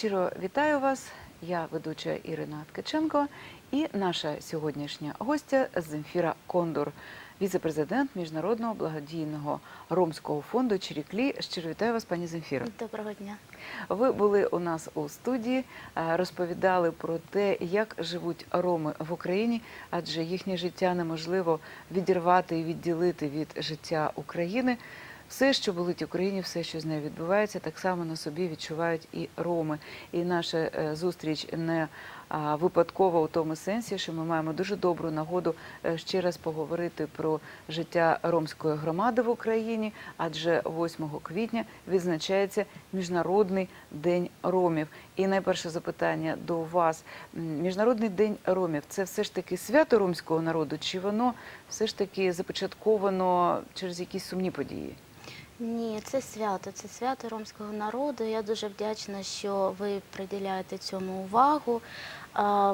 Щиро вітаю вас. Я ведуча Ірина Ткаченко і наша сьогоднішня гостя Земфіра Кондор, віце-президент Міжнародного благодійного ромського фонду Чиріклі. Щиро вітаю вас, пані Земфіро. Доброго дня. Ви були у нас у студії, е, розповідали про те, як живуть роми в Україні, адже їхнє життя неможливо відірвати і відділити від життя України. Все, що болить Україні, все, що з нею відбувається, так само на собі відчувають і роми. І наша е, зустріч не випадкова у тому сенсі, що ми маємо дуже добру нагоду е, ще раз поговорити про життя ромської громади в Україні, адже 8 квітня відзначається Міжнародний день ромів. І найперше запитання до вас: Міжнародний день ромів це все ж таки свято ромського народу, чи воно все ж таки започатковано через якісь сумні події? Ні, це свято, це свято ромського народу. Я дуже вдячна, що ви приділяєте цьому увагу.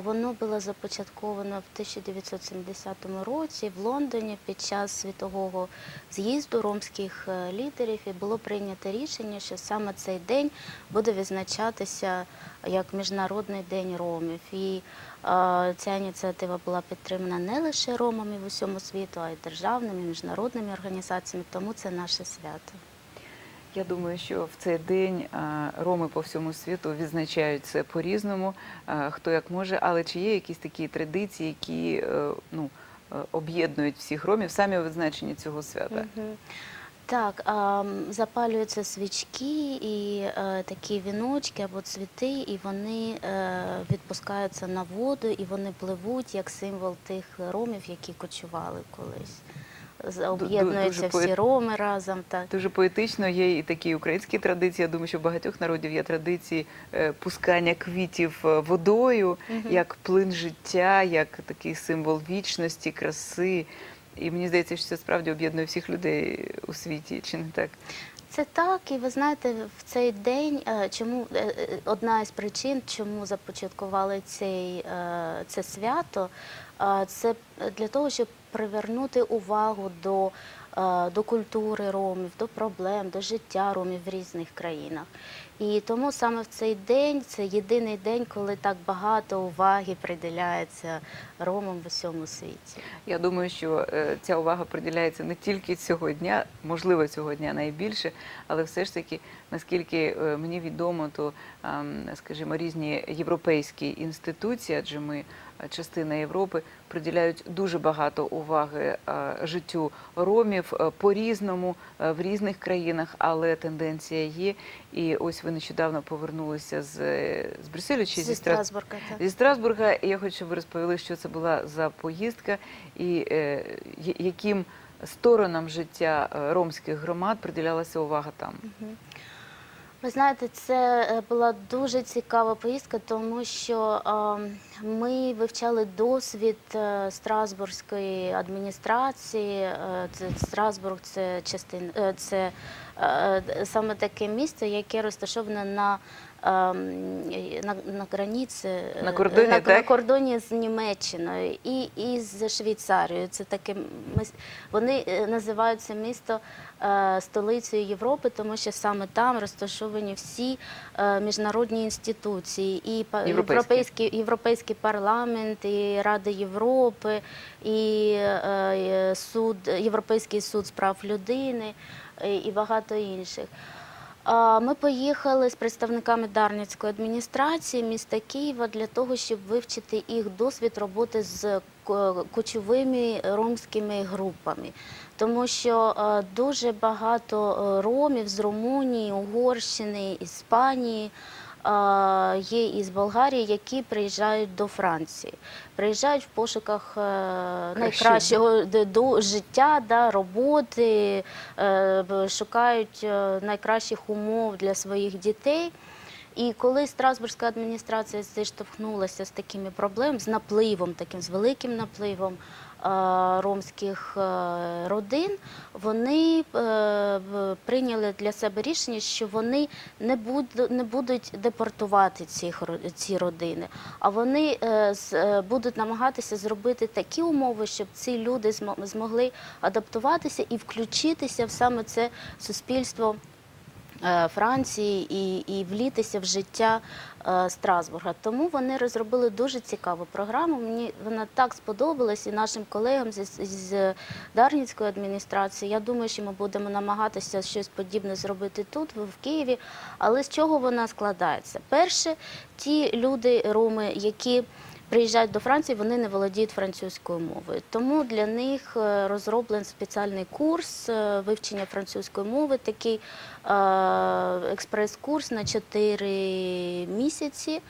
Воно було започатковано в 1970 році в Лондоні під час світового з'їзду ромських е, лідерів і було прийнято рішення, що саме цей день буде відзначатися як Міжнародний день ромів. І ця ініціатива була підтримана не лише ромами в усьому світу, а й державними, міжнародними організаціями, тому це наше свято. Я думаю, що в цей день роми по всьому світу відзначають це по-різному, хто як може, але чи є якісь такі традиції, які е, ну, е, об'єднують всіх ромів саме у відзначенні цього свята? Так, запалюються свічки і е, такі віночки або цвіти, і вони відпускаються на воду, і вони пливуть як символ тих ромів, які кочували колись. Об'єднуються всі поет- роми разом. Так. Дуже поетично є і такі українські традиції. Я думаю, що в багатьох народів є традиції е, пускання квітів е, водою, як плин життя, як такий символ вічності, краси. І мені здається, що це справді об'єднує всіх людей у світі, чи не так? Це так, і ви знаєте, в цей день е, чому одна із причин, чому започаткували цей, це свято, це для того, щоб привернути увагу до, е, до культури ромів, до проблем, до життя ромів в різних країнах. І тому саме в цей день це єдиний день, коли так багато уваги приділяється ромам в усьому світі. Я думаю, що е, ця увага приділяється не тільки цього дня, можливо, цього дня найбільше, але все ж таки, наскільки е, мені відомо, то, скажімо, різні європейські інституції, адже ми частина Європи, приділяють дуже багато уваги е, життю ромів е, по-різному е, в різних країнах, але тенденція є. І ось ви нещодавно повернулися з, з Брюсселю чи зі, Зі Страсбурга, так. Зі Страсбурга, і я хочу, щоб ви розповіли, що це була за поїздка і е, яким сторонам життя ромських громад приділялася увага там. Мгм. Ви знаєте, це е, була дуже цікава поїздка, тому що ми вивчали досвід е, Страсбурзької адміністрації. Е, Страсбург це частина, це саме таке місто, яке розташоване на на, на границі, е, На кордоні, на, на кордоні з Німеччиною і, і з Швейцарією. Це таке вони е, називають це місто е, столицею Європи, тому що саме там розташовані всі міжнародні інституції, і європейський, європейський парламент, і Рада Європи, і суд, Європейський суд з прав людини і багато інших. Ми поїхали з представниками Дарницької адміністрації міста Києва для того, щоб вивчити їх досвід роботи з ко- кочовими ромськими групами. Тому що дуже багато е, ромів з Румунії, Угорщини, Іспанії. Є із Болгарії, які приїжджають до Франції, приїжджають в пошуках е, найкращого до життя, да, роботи, е, шукають е, найкращих умов для своїх дітей. І коли Страсбурзька адміністрація зіштовхнулася з такими проблемами, з напливом, таким з великим напливом ромських е, родин, вони е, прийняли для себе рішення, що вони не будуть, не будуть депортувати цих, ці родини, а вони е, е, будуть намагатися зробити такі умови, щоб ці люди змо- змогли адаптуватися і включитися в саме це суспільство е, Франції і, і влітися в життя е, Страсбурга. Тому вони розробили дуже цікаву програму. Мені вона так сподобалась і нашим колегам з, з Дарницької адміністрації. Я думаю, що ми будемо намагатися щось подібне зробити тут, в Києві. Але з чого вона складається? Перше, ті люди, роми, які приїжджають до Франції, вони не володіють французькою мовою. Тому для них е, розроблений спеціальний курс е, вивчення французької мови, такий е, експрес-курс на 4 місяці.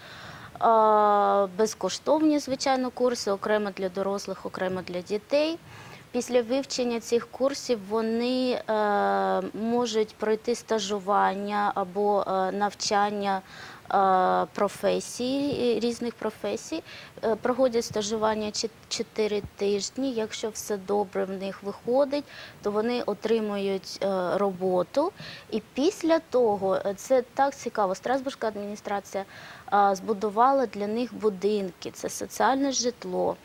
Безкоштовні, звичайно, курси, окремо для дорослих, окремо для дітей. Після вивчення цих курсів вони е, можуть пройти стажування або навчання професій, е, різних професій. Е, проходять стажування 4 тижні. Якщо все добре в них виходить, то вони отримують е, роботу. І після того е, це так цікаво. Страсбурзька адміністрація е, збудувала для них будинки, це соціальне житло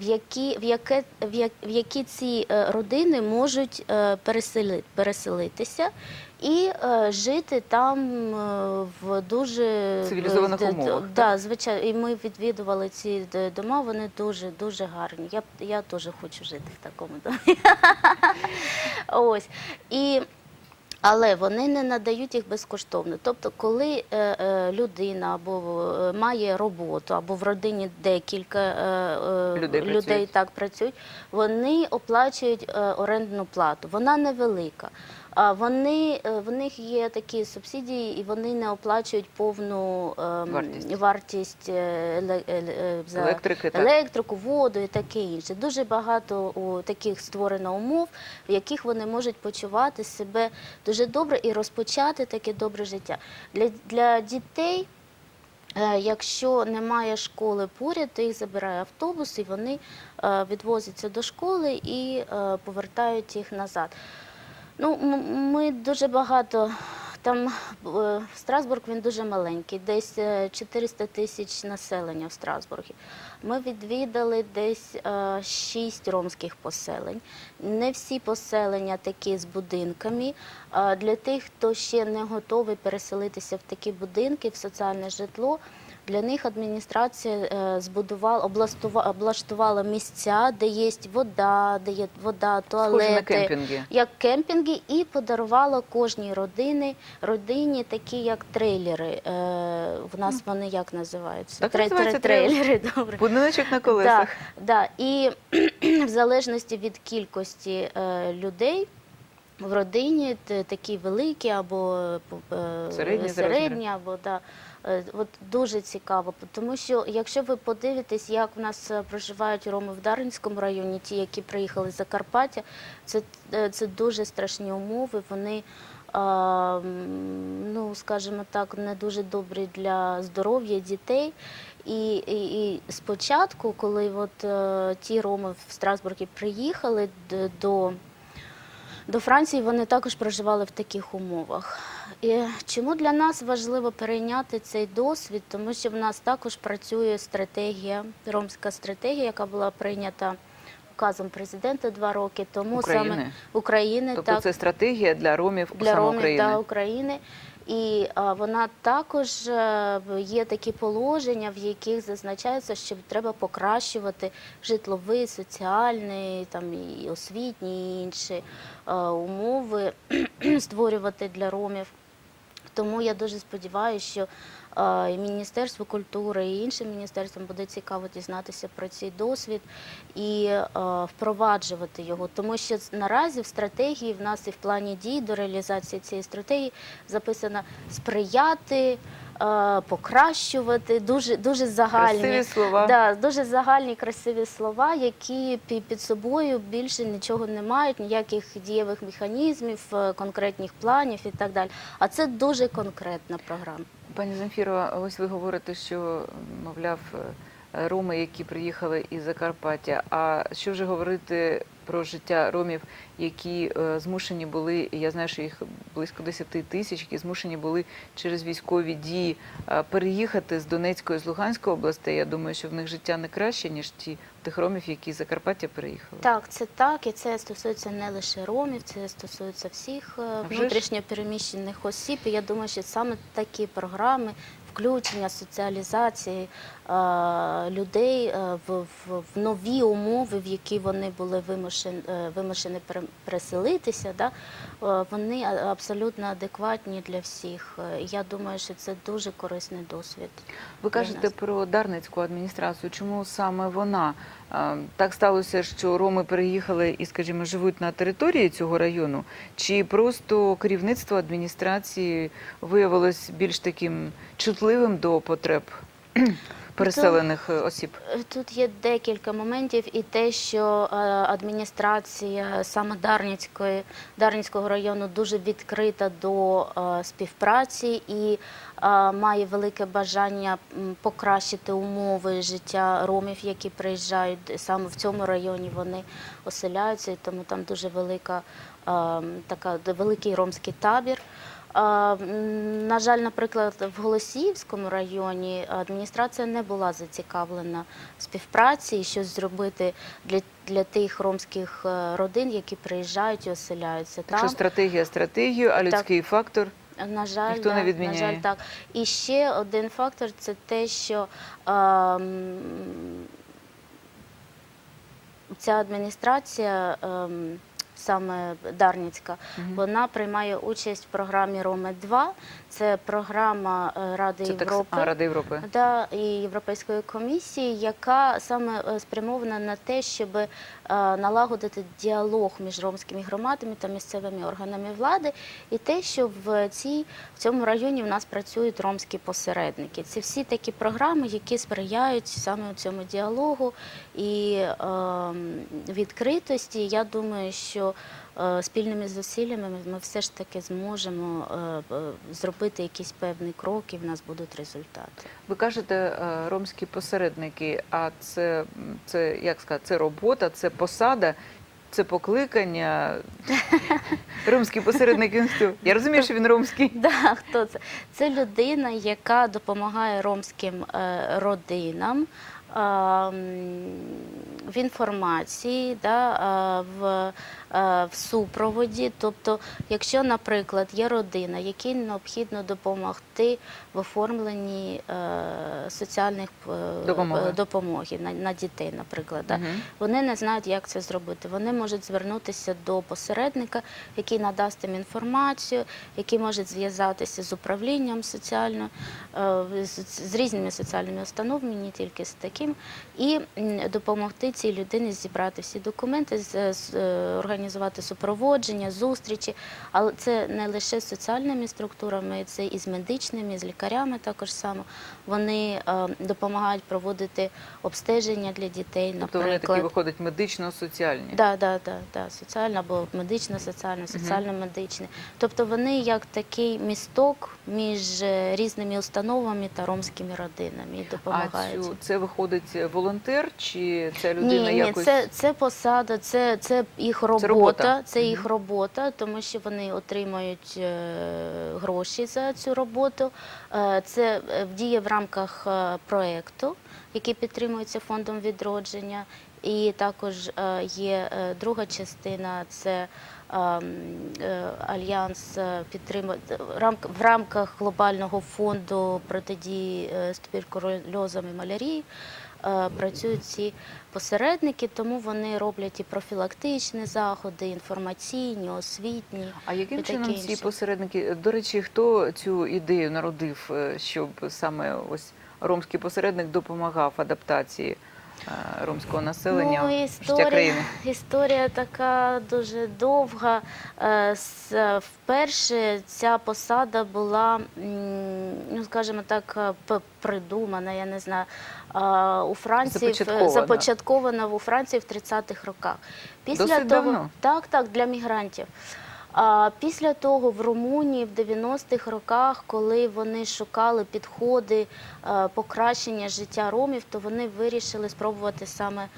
в які, в яке, в як- в які ці е, родини можуть е, пересели, переселитися і е, жити там е, в дуже Цивілізованих умовах, Да, звичайно. І ми відвідували ці дома, вони дуже дуже гарні. Я, я теж хочу жити в такому домі. Ось. І але вони не надають їх безкоштовно. Тобто, коли е, е, людина або е, має роботу, або в родині декілька Людей людей працюють. так працюють, вони оплачують орендну плату. Вона невелика. Вони е, в них є такі субсидії, і вони не оплачують повну ем, Вартість. вартість е, еле- е, е, за Електрики, так. електрику, воду і таке інше. Дуже багато у таких створено умов, в яких вони можуть почувати себе дуже добре і розпочати таке добре життя. Для, для дітей. Якщо немає школи поряд, то їх забирає автобус, і вони відвозяться до школи і повертають їх назад. Ну, ми дуже багато. Там е, Страсбург він дуже маленький, десь е, 400 тисяч населення в Страсбургі. Ми відвідали десь е, 6 ромських поселень. Не всі поселення такі з будинками. Е, Для тих, хто ще не готовий переселитися в такі будинки, в соціальне житло. Для них адміністрація е, збудувала, облаштува- облаштувала місця, де є вода, де є вода, туалети, на кемпінги. як кемпінги, і подарувала кожній родині, родині такі як трейлери. Е, в нас вони як називаються? Так Тре- називаються тре- трейлери, добре. Будиночок на колесах. Да, да. І в залежності від кількості е, людей в родині такі великі або Середні середні або да. Е, От дуже цікаво, тому що якщо ви подивитесь, як в нас е, проживають роми в Дарницькому районі, ті, які приїхали з Закарпаття, це, е, це дуже страшні умови. Вони, е, ну скажімо так, не дуже добрі для здоров'я дітей. І, і, і спочатку, коли от, ті роми в Страсбургі приїхали до, до Франції, вони також проживали в таких умовах. І чому для нас важливо перейняти цей досвід? Тому що в нас також працює стратегія, ромська стратегія, яка була прийнята указом президента два роки тому України? саме України. Тобто так, це стратегія для ромів для Ромів України. та України. І а, вона також е, є такі положення, в яких зазначається, що треба покращувати житловий, соціальний, там і освітні і інші е, умови створювати для ромів. Тому я дуже сподіваюся, що е, і Міністерство культури і іншим міністерствам буде цікаво дізнатися про цей досвід і е, впроваджувати його. Тому що наразі в стратегії в нас і в плані дій до реалізації цієї стратегії записано сприяти. Е, Покращувати дуже дуже загальні Красиві слова. Да, дуже загальні красиві слова, які під собою більше нічого не мають, ніяких дієвих механізмів, е, конкретних планів і так далі. А це дуже конкретна програма. Пані Земфірова, ось ви говорите, що мовляв, е, роми, які приїхали із Закарпаття. А що вже говорити про життя ромів, які е, змушені були, я знаю, що їх близько 10 тисяч, які змушені були через військові дії е, переїхати з Донецької з Луганської областей. Я думаю, що в них життя не краще ніж ті тих ромів, які з Закарпаття переїхали. Так, це так, і це стосується не лише ромів, це стосується всіх е, вже ж. внутрішньо переміщених осіб. І я думаю, що саме такі програми включення соціалізації е, людей е, в, в, в нові умови, в які вони були вимушені, вимушені переселитися, да, е, вони абсолютно адекватні для всіх. Е, Я думаю, що це дуже корисний досвід. Ви кажете про Дарницьку адміністрацію. Чому саме вона? Так сталося, що роми переїхали і, скажімо, живуть на території цього району, чи просто керівництво адміністрації виявилось більш таким чутливим до потреб переселених е, осіб? Тут є декілька моментів, і те, що е, адміністрація саме Дарницької, Дарницького району дуже відкрита до е, співпраці і е, має велике бажання покращити умови життя ромів, які приїжджають саме в цьому районі. Вони оселяються, і тому там дуже велика е, така великий ромський табір. На жаль, наприклад, в Голосіївському районі адміністрація не була зацікавлена в співпраці і щось зробити для, для тих ромських е, родин, які приїжджають і оселяються Так там. що стратегія стратегію, а людський фактор На жаль, Ніхто не відміняє. На жаль, так. І ще один фактор це те, що ем, ця адміністрація, ем, саме Дарницька, вона приймає участь в програмі Роме 2 Це програма е, Ради це так Європи. а, Ради Європи. Да, і Європейської комісії, яка саме е, спрямована на те, щоб налагодити діалог між ромськими громадами та місцевими органами влади, і те, що в цій в цьому районі в нас працюють ромські посередники. Це всі такі програми, які сприяють саме цьому діалогу і е, відкритості. Я думаю, що е, спільними зусиллями ми- все ж таки зможемо е, е, зробити якийсь певний крок, і в нас будуть результати. Ви кажете е, ромські посередники, а це, це як сказати, це робота, це посада, це покликання. Ромський посередник? Я розумію, що він ромський. Да, хто це? Це людина, яка допомагає ромським е, родинам. Е, м, В інформації, да, е, в, е, в супроводі. Тобто, якщо, наприклад, є родина, якій необхідно допомогти в оформленні е, соціальних е, Допомоги. допомоги на, на дітей, наприклад, да, Мгм. вони не знають, як це зробити. Вони можуть звернутися до посередника, який надасть їм інформацію, який може зв'язатися з управлінням соціально, з, з різними соціальними установами, не тільки з таким, і допомогти цій людині зібрати всі документи, е, організувати супроводження, зустрічі. Але це не лише з соціальними структурами, це і з медичними, і з лікарями також само. Вони е, допомагають проводити обстеження для дітей, Тобто вони такі виходять медично-соціальні. Да, да, да, соціально або медично, соціально, соціально-медичне. Тобто вони як такий місток між е, різними установами та ромськими родинами і А допомагають. цю, це виходить волонтер чи ця людина Ні, ні, це, це посада, це, це їх робота, робота. це їх робота, тому що вони отримають е, гроші за цю роботу. Е, Це е, діє в рамках проекту, який підтримується фондом відродження. І також е, є друга частина це альянс е, підтримує в рамках глобального фонду протидії е, з туберкульозом і малярії е, працюють ці посередники, тому вони роблять і профілактичні заходи, інформаційні, освітні. А яким чином ці посередники? До речі, хто цю ідею народив, е, щоб саме ось ромський посередник допомагав адаптації е, ромського населення Ну, в історія, країни? історія така дуже довга. Е, Вперше ця посада була, ну скажімо так, е, придумана, я не знаю, е, у Франції в- Започаткована. започаткована у Франції в 30-х роках. Досить давно. так, так, для мігрантів. Після того в Румунії в 90-х роках, коли вони шукали підходи е, покращення життя ромів, то вони вирішили спробувати саме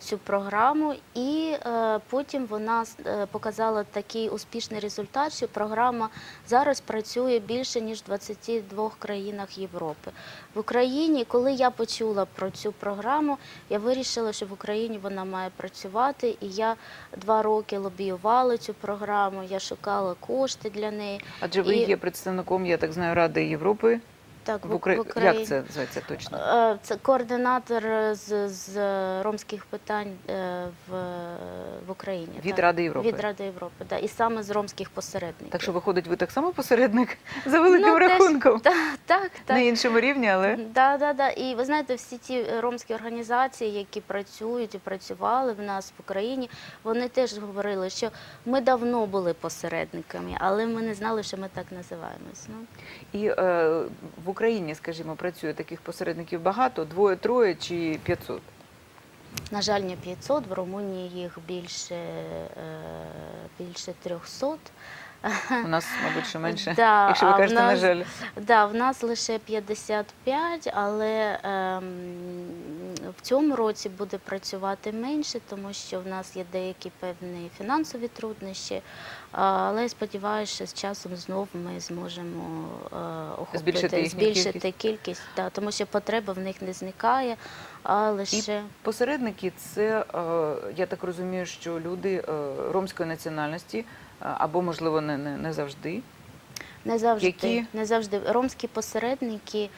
цю програму, і е, потім вона е, показала такий успішний результат, що програма зараз працює більше ніж в 22 країнах Європи. В Україні, коли я почула про цю програму, я вирішила, що в Україні вона має працювати, і я два роки лобіювала цю програму. Я шукала кошти для неї. Адже ви І- є представником, я так знаю, Ради Європи Так, в Украї... в Україні. Як це називається точно? Е, Це координатор з, з ромських питань е, в, в Україні. Від так. Ради Європи. Від Ради Європи, да. і саме з ромських посередників. Так що виходить, ви так само посередник за великим Ну, теж- рахунком. Так, так, так. На іншому рівні, але Да, да, да. І ви знаєте, всі ті ромські організації, які працюють і працювали в нас в Україні, вони теж говорили, що ми давно були посередниками, але ми не знали, що ми так називаємось. Ну. і е, в Україні, скажімо, працює таких посередників багато, двоє, троє чи 500? На жаль, не 500, в Румунії їх більше, е, більше 300. У нас, мабуть, ще менше. Да, Якщо ви а в на нас- жаль. Да, в нас лише 55, але ем, в цьому році буде працювати менше, тому що в нас є деякі певні фінансові труднощі. Але я сподіваюся, що з часом знов ми зможемо е, охопити, Збільшити збільшити кількість. кількість, да, тому що потреба в них не зникає, а лише Посередники це, е, я так розумію, що люди е, ромської національності, або, можливо, не, не, не завжди. Не завжди, Які? не завжди. Ромські посередники,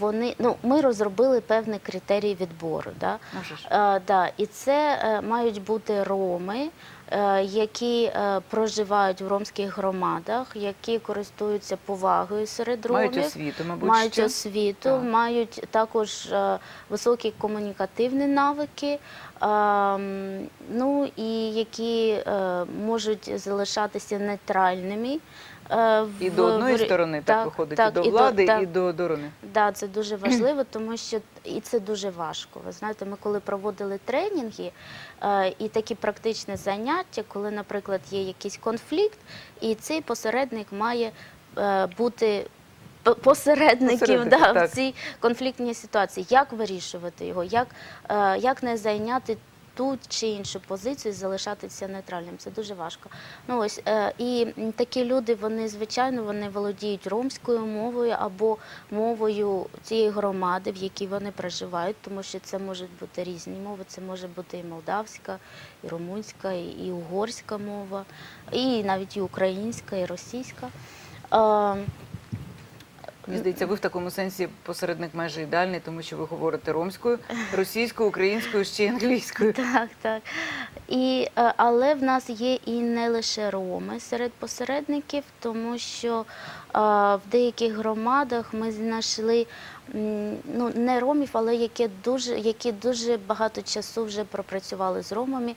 вони ну ми розробили певні критерії відбору. Да? Ж. Е, да, і це е, мають бути роми, які е, проживають в ромських громадах, які користуються повагою серед ромів. Мають освіту, мабуть, Мають ще? освіту, Так. мають також е, високі комунікативні навики, е, ну і які е, можуть залишатися нейтральними. Е, І в- до одної сторони так, виходить, так, і до і до- влади, і до оборони. Да, це дуже важливо, тому що і це дуже важко. Ви знаєте, ми коли проводили тренінги е, і такі практичні заняття, коли, наприклад, є якийсь конфлікт, і цей посередник має е, бути п- посередником Посередником, да, так. в цій конфліктній ситуації. Як вирішувати його, як, е, як не зайняти ту чи іншу позицію, залишатися нейтральним. Це дуже важко. Ну ось е, і такі люди, вони звичайно вони володіють ромською мовою або мовою цієї громади, в якій вони проживають, тому що це можуть бути різні мови. Це може бути і молдавська, і румунська, і, і угорська мова, і навіть і українська, і російська. Мені здається, ви в такому сенсі посередник майже ідеальний, тому що ви говорите ромською, російською, українською, ще й англійською. Так, так. І, е, але в нас є і не лише роми серед посередників, тому що е, в деяких громадах ми знайшли ну, не ромів, але які дуже, які дуже багато часу вже пропрацювали з ромами.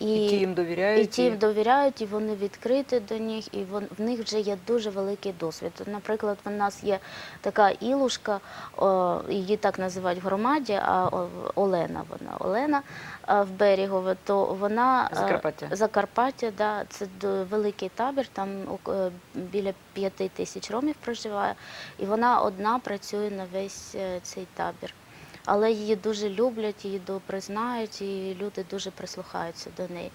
І ті їм довіряють. І ті їм довіряють, і вони відкриті до них, і вон, в них вже є дуже великий досвід. Наприклад, у нас є така ілушка, о, її так називають в громаді, а о, Олена вона Олена а, в Берегове, то вона Закарпаття. Закарпаття, да, це великий табір, там о, е, біля п'яти тисяч ромів проживає, і вона одна працює на весь е, цей табір. Але її дуже люблять, її добре знають, і люди дуже прислухаються до неї.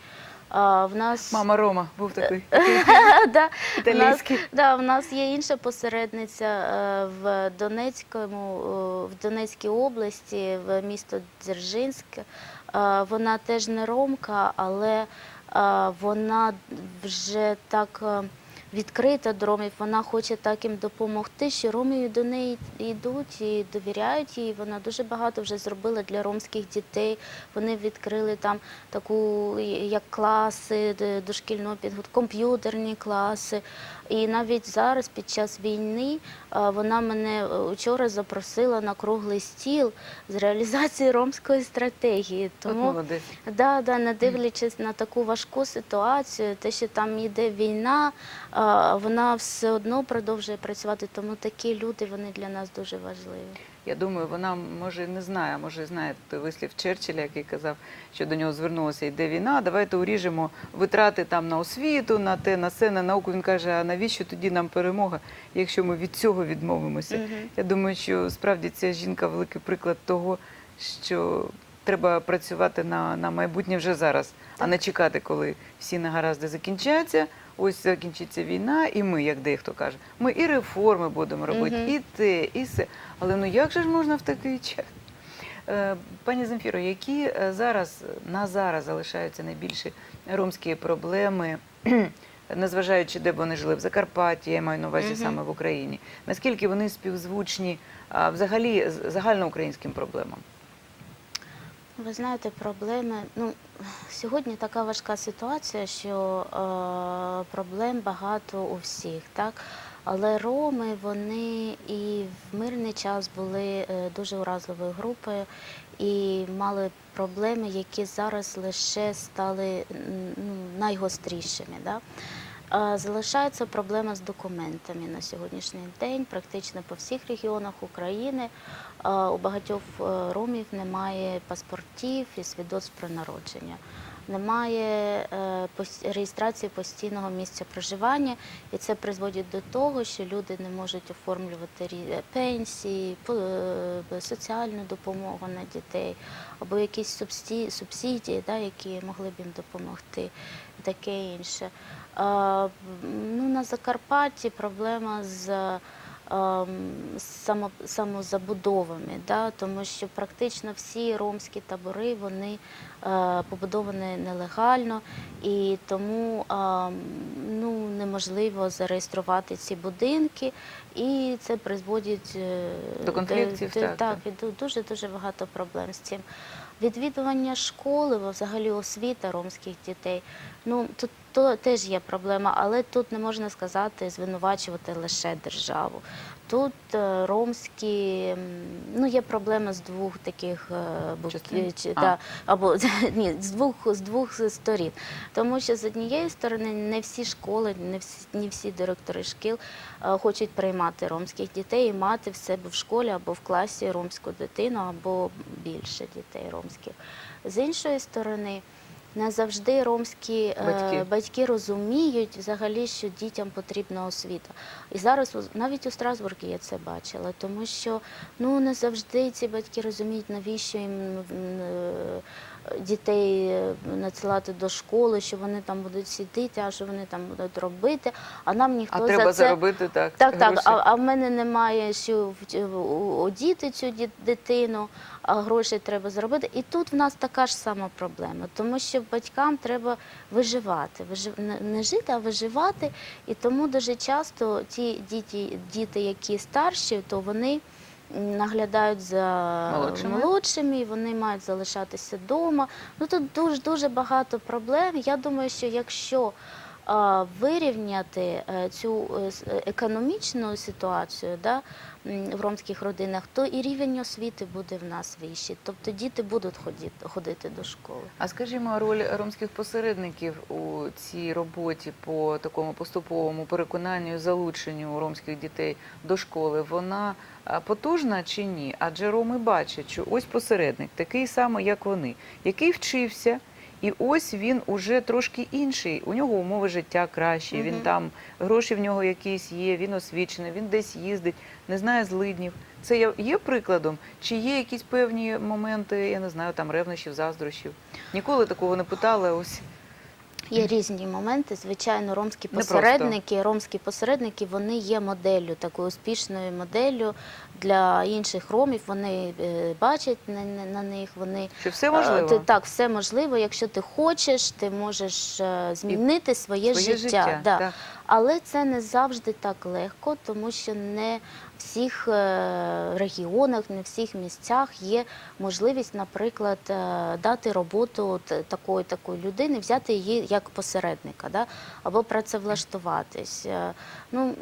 А, в нас Мама Рома був такий. да, в нас, да, в нас є інша посередниця е, в Донецькому, е, в Донецькій області, в місто Дзержинськ. Е, Вона теж не ромка, але вона вже так. Відкрита до ромів, вона хоче так їм допомогти, що роми до неї йдуть і довіряють їй. Вона дуже багато вже зробила для ромських дітей. Вони відкрили там таку як класи дошкільного підготовки, комп'ютерні класи. І навіть зараз, під час війни, вона мене вчора запросила на круглий стіл з реалізації ромської стратегії. Тому. Да, да, не дивлячись на таку важку ситуацію, те, що там йде війна, вона все одно продовжує працювати. Тому такі люди вони для нас дуже важливі. Я думаю, вона може не знає, а може знає той вислів Черчилля, який казав, що до нього звернулася йде війна. Давайте уріжемо витрати там на освіту, на те, на це, на науку. Він каже: а навіщо тоді нам перемога, якщо ми від цього відмовимося? Мгм. Я думаю, що справді ця жінка великий приклад того, що треба працювати на, на майбутнє вже зараз, а не чекати, коли всі негаразди закінчаться. Ось закінчиться війна, і ми, як дехто каже, ми і реформи будемо робити, Мгм. і те, і все. Але ну як же ж можна в такий час? Е, Пані Земфіро, які е, зараз на зараз залишаються найбільші ромські проблеми, незважаючи, де б вони жили в Закарпатті, я маю на увазі Мгм. саме в Україні? Наскільки вони співзвучні взагалі загальноукраїнським проблемам? Ви знаєте, проблеми. Ну, сьогодні така важка ситуація, що е, проблем багато у всіх, так? Але роми вони і в мирний час були е, дуже уразливою групою і мали проблеми, які зараз лише стали ну, найгострішими. Да? Залишається проблема з документами на сьогоднішній день, практично по всіх регіонах України. У багатьох е, ромів немає паспортів і свідоцтв про народження. Немає е, реєстрації постійного місця проживання, і це призводить до того, що люди не можуть оформлювати пенсії, е, соціальну допомогу на дітей або якісь субсидії, які могли б їм допомогти, таке інше. Е, Ну, на Закарпатті проблема з ем, само, самозабудовами, да, тому що практично всі ромські табори вони е, побудовані нелегально, і тому ем, ну, неможливо зареєструвати ці будинки, і це призводить е, До конфліктів, до- так, так, так. і дуже дуже багато проблем з цим. Відвідування школи, взагалі освіта ромських дітей. Ну тут то теж є проблема, але тут не можна сказати звинувачувати лише державу. Тут е, ромські, ну є проблема з двох таких е, чи- да, або ні, з двох з двох сторін. Тому що з однієї сторони не всі школи, не всі, не всі директори шкіл е, хочуть приймати ромських дітей і мати в себе в школі або в класі ромську дитину, або більше дітей ромських. З іншої сторони, не завжди ромські е, Батьки. батьки розуміють взагалі, що дітям потрібна освіта. І зараз навіть у Страсбургі я це бачила, тому що ну не завжди ці батьки розуміють, навіщо їм е, дітей е, надсилати до школи, що вони там будуть сидіти, а що вони там будуть робити. А нам ніхто А за треба це заробити так. так, так. А, а в мене немає що одіти цю дитину, а грошей треба заробити. І тут в нас така ж сама проблема, тому що батькам треба виживати, вижив... не- жити, а виживати. І тому дуже часто ті діти, діти які старші, то вони наглядають за Молодшими? молодшими, і вони мають залишатися вдома. Ну тут дуже дуже багато проблем. Я думаю, що якщо вирівняти е, цю е, е, економічну ситуацію да, в ромських родинах, то і рівень освіти буде в нас вищий. Тобто діти будуть ходити, ходити до школи. А скажімо, роль ромських посередників у цій роботі по такому поступовому переконанню залученню ромських дітей до школи, вона потужна чи ні? Адже роми бачать, що ось посередник, такий самий, як вони, який вчився. І ось він уже трошки інший. У нього умови життя кращі. Він там гроші в нього якісь є. Він освічений, він десь їздить, не знає злиднів. Це є- є прикладом? Чи є якісь певні моменти, я не знаю, там ревнощів, заздрощів? Ніколи такого не питали. Ось Є різні моменти. Звичайно, ромські Не посередники, ромські посередники вони є моделлю, такою успішною моделлю для інших ромів. Вони е, бачать на, на- них. Вони що все Е, можливо. Ти, так, все можливо. Якщо ти хочеш, ти можеш е, змінити своє, Своє життя. да. так. Але це не завжди так легко, тому що не всіх е, регіонах, не всіх місцях є можливість, наприклад, е, дати роботу такої такої людини, взяти її як посередника, да? або працевлаштуватись. Е, Ну,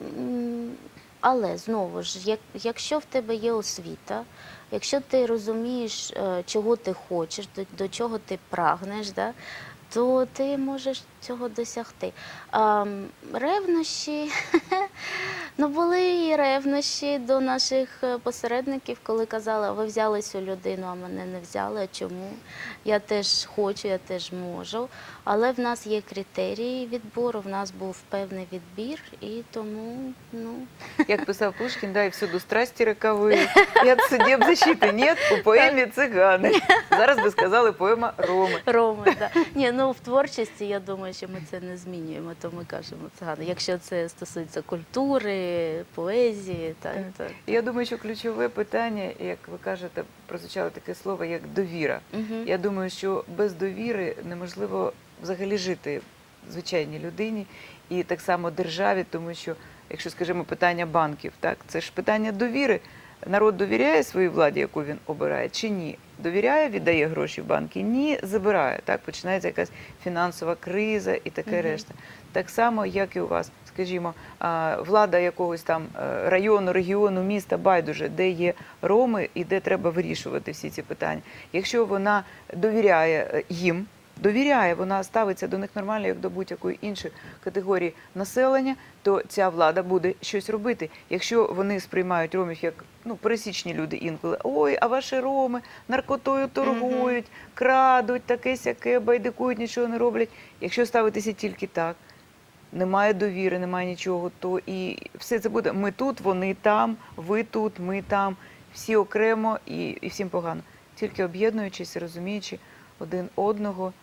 але знову ж, як, якщо в тебе є освіта, якщо ти розумієш, чого ти хочеш, до, до чого ти прагнеш, да, то ти можеш цього досягти. А, ревнощі, Ну, були і ревнощі до наших е, посередників, коли казали, ви взяли цю людину, а мене не взяли. А чому? Я теж хочу, я теж можу. Але в нас є критерії відбору, в нас був певний відбір, і тому ну, Як писав Пушкін, да, і всюду страсті рокові. Я судеб защити нет у поемі цигани. Зараз би сказали поема Роми. Роми, да. Ні, ну в творчості я думаю, що ми це не змінюємо, то ми кажемо цигани. Якщо це стосується культури, поезії, так, Так. Я думаю, що ключове питання, як ви кажете, прозвучало таке слово, як довіра. Я думаю, що без довіри неможливо взагалі жити звичайній людині і так само державі, тому що, якщо скажімо, питання банків, так це ж питання довіри. Народ довіряє своїй владі, яку він обирає, чи ні? Довіряє, віддає гроші в банки? Ні, забирає. Так починається якась фінансова криза і таке Мгм. решта. Так само, як і у вас, скажімо, влада якогось там е, району, регіону, міста, байдуже, де є роми і де треба вирішувати всі ці питання. Якщо вона довіряє е, їм, довіряє, вона ставиться до них нормально, як до будь-якої іншої категорії населення, то ця влада буде щось робити. Якщо вони сприймають ромів як ну пересічні люди інколи, ой, а ваші роми наркотою торгують, крадуть, таке сяке, байдикують, нічого не роблять. Якщо ставитися тільки так. Немає довіри, немає нічого, то і все це буде. Ми тут, вони там, ви тут, ми там, всі окремо і, і всім погано. Тільки об'єднуючись, розуміючи один одного.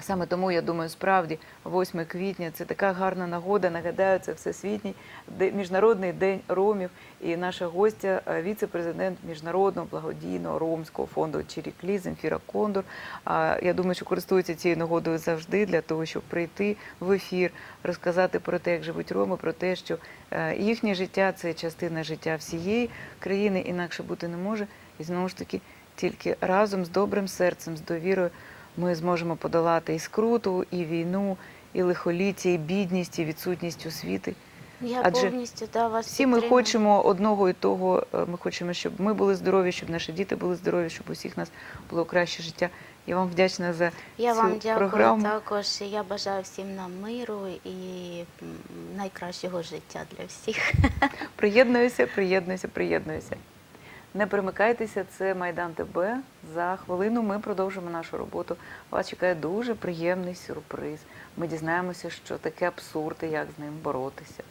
Саме тому я думаю, справді 8 квітня це така гарна нагода. Нагадаю, це всесвітній міжнародний день ромів. І наша гостя, е, віце-президент міжнародного благодійного ромського фонду Чиріклі Земфіра Кондор. Я думаю, що користується цією нагодою завжди для того, щоб прийти в ефір, розказати про те, як живуть роми, про те, що е, їхнє життя це частина життя всієї країни, інакше бути не може. І знову ж таки, тільки разом з добрим серцем, з довірою ми зможемо подолати і скруту, і війну, і лихоліття, і бідність, і відсутність освіти. Я Адже повністю да, вас Всі ми хочемо одного і того. е, Ми хочемо, щоб ми були здорові, щоб наші діти були здорові, щоб у всіх нас було краще життя. Я вам вдячна за Я цю вам дякую програму. також. Я бажаю всім нам миру і найкращого життя для всіх. Приєднуюся, приєднуюся, приєднуюся. Не перемикайтеся, це Майдан ТБ. За хвилину ми продовжимо нашу роботу. Вас чекає дуже приємний сюрприз. Ми дізнаємося, що таке абсурд і як з ним боротися.